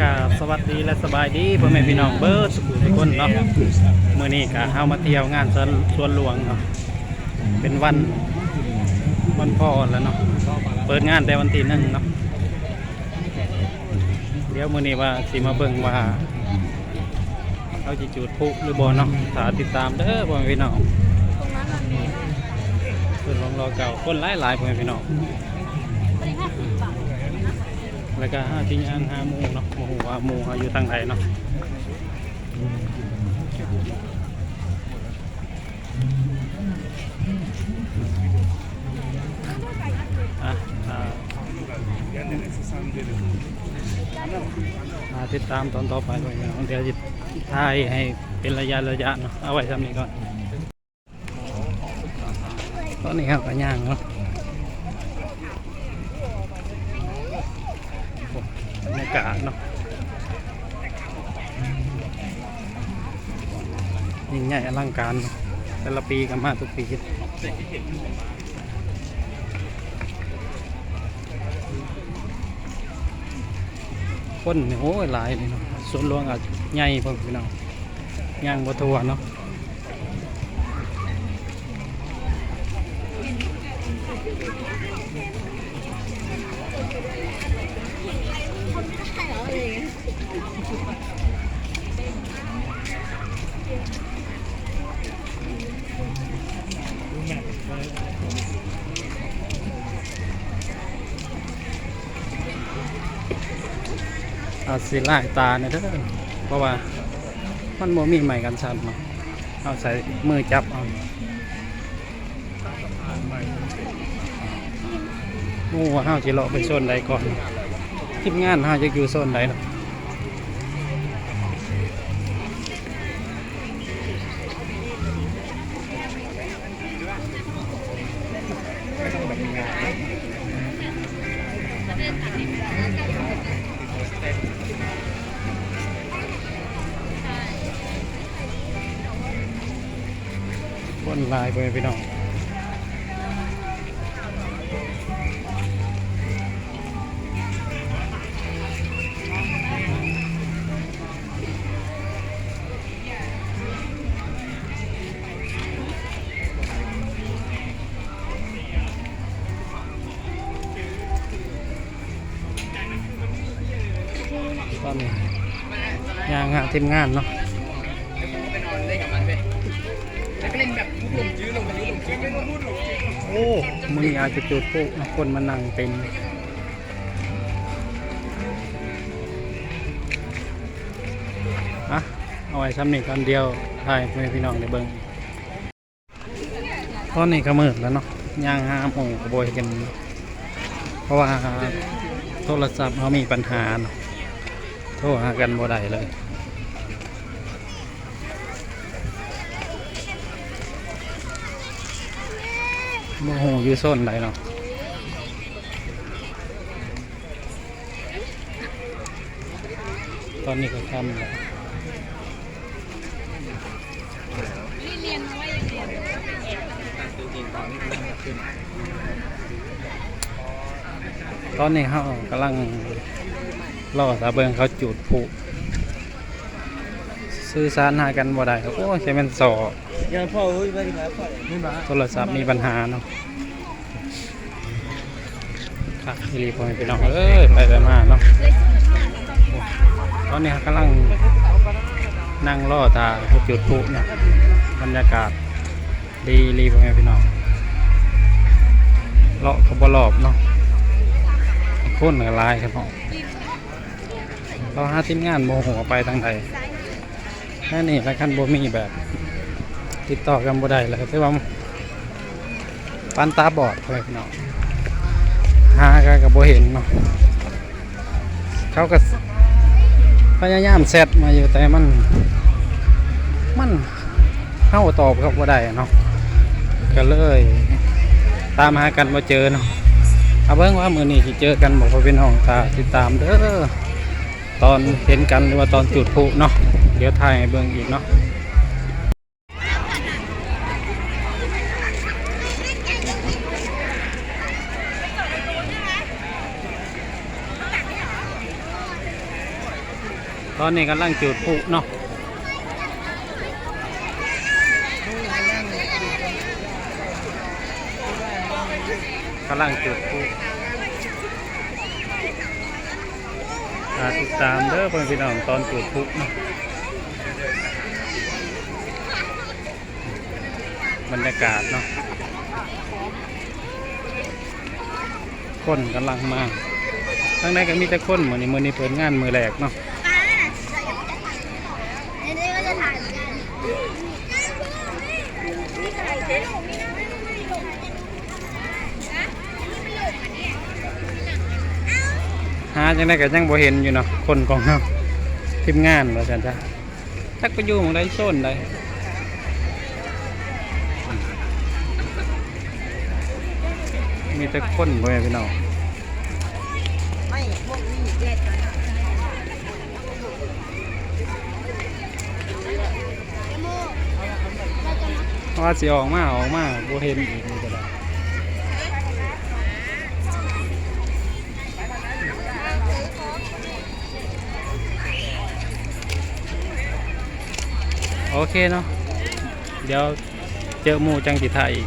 กาบสวัสดีและสบายดีพ่อแม่พี่น้องเบิร์ดสุขุทุกคนเนาะเมื้อนี้ก็เฮามาเที่ยวงานสวนสวนหลวงเนาะเป็นวันวันพ่อแล้วเนาะเปิดงานแต่วันที่หนึ่งเนาะเดี๋ยวมื้อนี้ว่าสิมาเบิ่งว่าเขาจะจุดพุหรือบ่เนาะถ้าติดตามเด้อพ่อแม่พี่น้องเพิ่นลองรอเก่าคนหลายๆพ่อแม่พี่น้อง แล้วก็ห้าทิ้งอ่างห้าหมูเนาะโมโหว่าหมูเขาอยู่ทางไหนเนาะอะอ่ามาติดตามตอนต่อไปด้วยนะเดี๋ยวจะถ่ายให้เป็นระยะระยะเนาะเอาไว้ทำนี้ก่อนตอนนี้ครับก็ย่างเนาะ บรรยา กาศเนาะยิ่งใหญ่อลังการแต่ละปีกันมาทุกปีคนโอ้ยหลายเลยเนาะส่วนรวงอาจใหญ่พอพี่น้องย่างบัทัวเนาะ อาจสิลายตาเนี่ยเด้อเพราะว่ามันโมมีใหม่กันชันเนาะเอาใส่มือจับเอาโอ้ห้าเฮาสิเลาะไปโซนใดก่อนทีมงานห้าจะอยู่โซนใดเนาะ ลายไปพี่น้องตอนนี้ยางหาทีมงานเนาะ อ้มึงอาจจะจุดพวกคนมานั่งเต็มอะเอาไว้ซ้ำนี่กันเดียวถ่ายให้พี่น้องในเบิ้งตอนนี้ก็มืดแล้วเนาะย่างห้าโมงกระโบยกัน เพราะว่าโทรศัพท์เขามีปัญหาเนาะโทรหากันบ่ได้เลย โมโหอยู่โซนไหนเนาะตอนนี้ก็ทำแล้วตอนนี้เขากำลังรอสาเบิงเขาจุดผูซื้อสารหากันบ่ได้โอ้ใช่เป็นสอยั งพ่อเฮ้ยไม่ได้มาโทรศัพท์มีปัญหาเนาะครับพี่รีพอไปน้องเอ้ยไปไปมาเนาะตอนนี้กำลังนั่งรอตาจุดพลุเนี่ยบรรยากาศดีรีพอพี่น้องเลาะเขาบรอบเนาะคนกับลายครับเนาะเราหาทีมงานโมโหไปทางใดแค่นี้แล้วคันบ่มีแบบ ติดต่อกันบ่ได้เลยคือว่าปันตาบอดอะไรพี่น้องหากันกับบ่เห็นเนาะเขาก็พยายามแซดมาอยู่แต่มัน มันเข้าตอบกับบ่ได้เนาะก็เลย ตามหากันมาเจอเนาะเอาเบิ่งว่ามือนี้สิเจอกันบอกว่าพี่น้องตาติดตามเด้อตอนเห็นกันหรือว่าตอนจุดพลุเนาะเดี๋ยวถ่ายเบิ่งอีกเนาะ ตอนนี้กำลังจุดพลุเนาะกำลังจุดพลุติดตามเด้อเพื่อนพี่น้องตอนจุดพลุเนาะบรรยากาศเนาะคนกำลังมาทั้งในก็มีแต่คนเหมือนนี้มือนี้เปิดงานมือแรกเนาะ ป้าในนี้ก็จะถ่ายเหมือนกันถ่ายเจ๊หลงนี่นะไม่ไม่หลงนะนี่มันหลงอันนี้ หาจังได้ก็ยังบ่เห็นอยู่เนาะคนของเราทีมงานว่าจันจ้ะทักไปอยู่หมองใดโซนใดมีแต่คนบ่แม่พี่น้องไม่พวกนี้เด็ดว่าสิออกมาออกมาบ่เห็นอีก โอเคเนาะเดี๋ยวเจอหมู่จังสิถ่ายอีก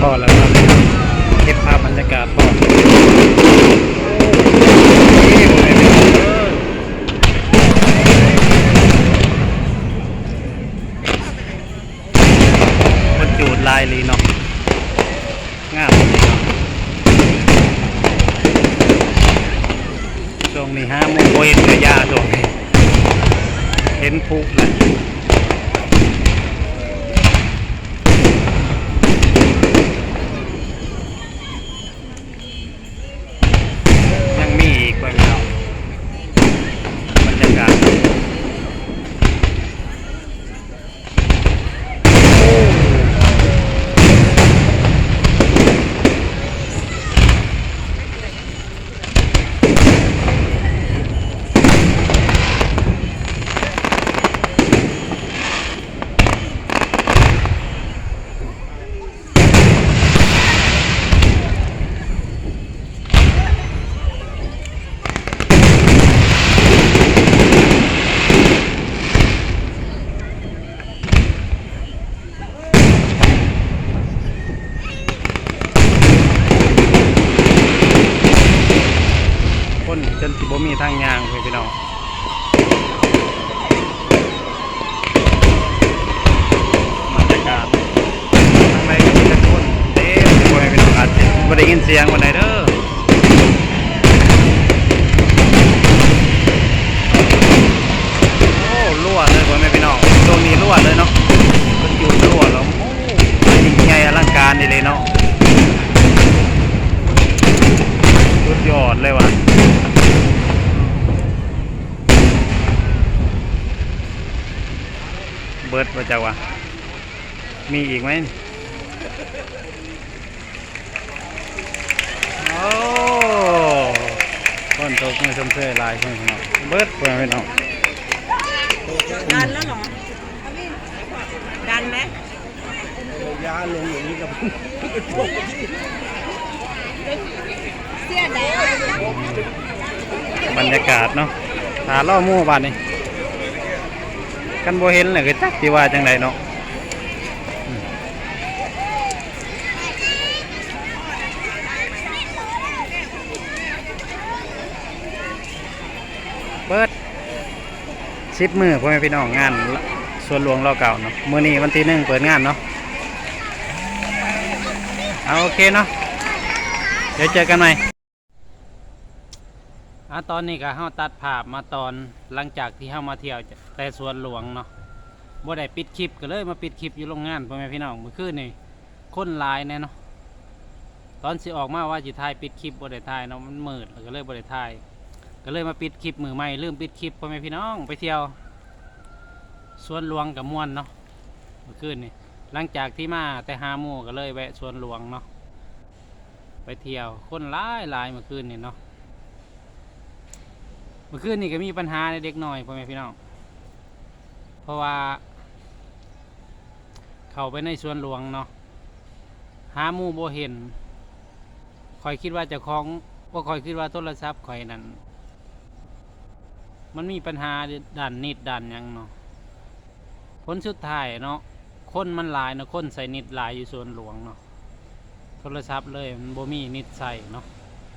พ่อแล้วครับเก็บภาพบรรยากาศพ่อมันจูดลายลีเนาะงามช่วงนี้ห้ามโมงเย็นยาช่วงนี้เห็นผูกเลย ทางยางไปพี่น้องบรรยากาศทางในก็มีแต่คนเต็มไปหมดพี่น้องอาจจะไม่ได้ยินเสียงวันไหนเด้อ เบิร์ดว่าจะวะมีอีกไหมโอ้คนตกไม่ชมเชยหลายคนพี่น้องเบิร์ดเพื่อนพี่น้องดันแล้วเหรอดันไหมยาลงอย่างนี้กับเสียแดงบรรยากาศเนาะหาล่อหมู่บ้านนี่ กันบ่เห็นเลยก็จักสิว่าจังไดเนาะเปิดสิบมือพ่อแม่พี่น้องงานส่วนหลวงเราเก่าเนาะมื้อนี้วันที่หนึ่งเปิดงานเนาะเอาโอเคเนาะเดี๋ยวเจอกันใหม่ อะตอนนี้ก็เฮาตัดภาพมาตอนหลังจากที่เฮามาเที่ยวแต่สวนหลวงเนาะบ่ได้ปิดคลิปก็เลยมาปิดคลิปอยู่โรงงานพ่อแม่พี่น้องเมื่อคืนนี่คนหลายแน่เนาะตอนสิออกมาว่าสิถ่ายปิดคลิปบ่ได้ถ่ายเนาะมันมืดก็เลยบ่ได้ถ่าย ก็เลยมาปิดคลิปมือใหม่ลืมปิดคลิปพ่อแม่พี่น้องไปเที่ยวสวนหลวงกับม่วนเนาะเมื่อคืนนี่หลังจากที่มาแต่หาหมู่ก็เลยแวะสวนหลวงเนาะไปเที่ยวคนหลายหลายเมื่อคืนนี่เนาะ เมื่อคืนนี่ก็มีปัญหาในเด็กหน่อยพ่อแม่พี่น้อง เพราะว่า เขาไปในสวนหลวงเนาะหาหมู่โบเห็นคอยคิดว่าจะคล้องว่าคอยคิดว่าโทรศัพท์คอยนั่นมันมีปัญหาด่านนิดด่านยังเนาะผลสุดท้ายเนาะคนมันหลายเนาะคนใส่นิดหลายอยู่สวนหลวงเนาะโทรศัพท์เลยมันบ่มีนิดใส่เนาะ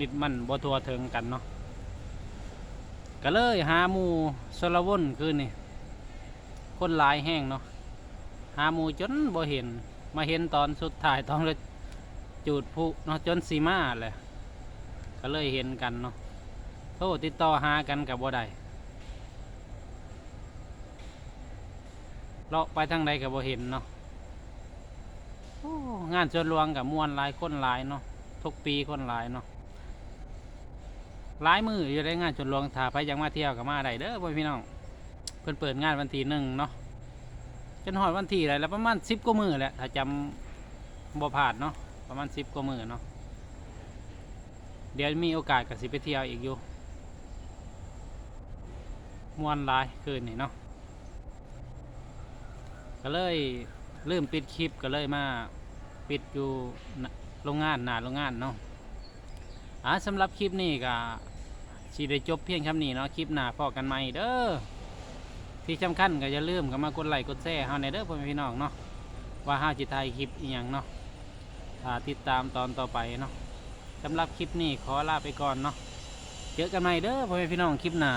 นิดมันบ่ทัวถึงกันเนาะ ก็เลยหาหมูสลวนคืนนี่คนหลายแห้งเนาะหาหมูจนบ่เห็นมาเห็นตอนสุดท้ายตอนเลยจูดผู้เนาะจนสีมาเลยก็เลยเห็นกันเนาะโทรติดต่อหากันกับบ่ได้เลาะไปทางใดกับบ่เห็นเนาะงานชวนรวงกับมวนหลายคนหลายเนาะทุกปีคนหลายเนาะ หลายมืออยู่ได้งานจนลวงถาไปยังมาเที่ยวกับมาได้เด้อพ่อพี่น้องเพิ่นเปิดงานวันที่หนึ่งเนาะจนหอดวันที่อะไรแล้วประมาณสิบกว่ามือแหละถ้าจำบ่ผ่านเนาะประมาณสิบกว่ามือเนาะเดี๋ยวมีโอกาสกับสิไปเที่ยวอีกอยู่มวนหลายคืนนี่เนาะก็เลยลืมปิดคลิปก็เลยมาปิดอยู่โรงงานหนาโรงงานเนาะ อ่าสำหรับคลิปนี้ก็ชีได้จบเพียงคำนี้เนาะคลิปหน้าพอกันใหม่เด้อที่สำคัญก็อย่าลืมก็มากดไลค์กดแชร์เฮาในเด้อพ่อแม่พี่น้องเนาะว่าเฮาจิตไทยคลิปอีหยังเนาะถ้าติดตามตอนต่อไปเนาะสำหรับคลิปนี้ขอลาไปก่อนเนาะเจอกันใหม่เด้อพ่อแม่พี่น้องคลิปหน้า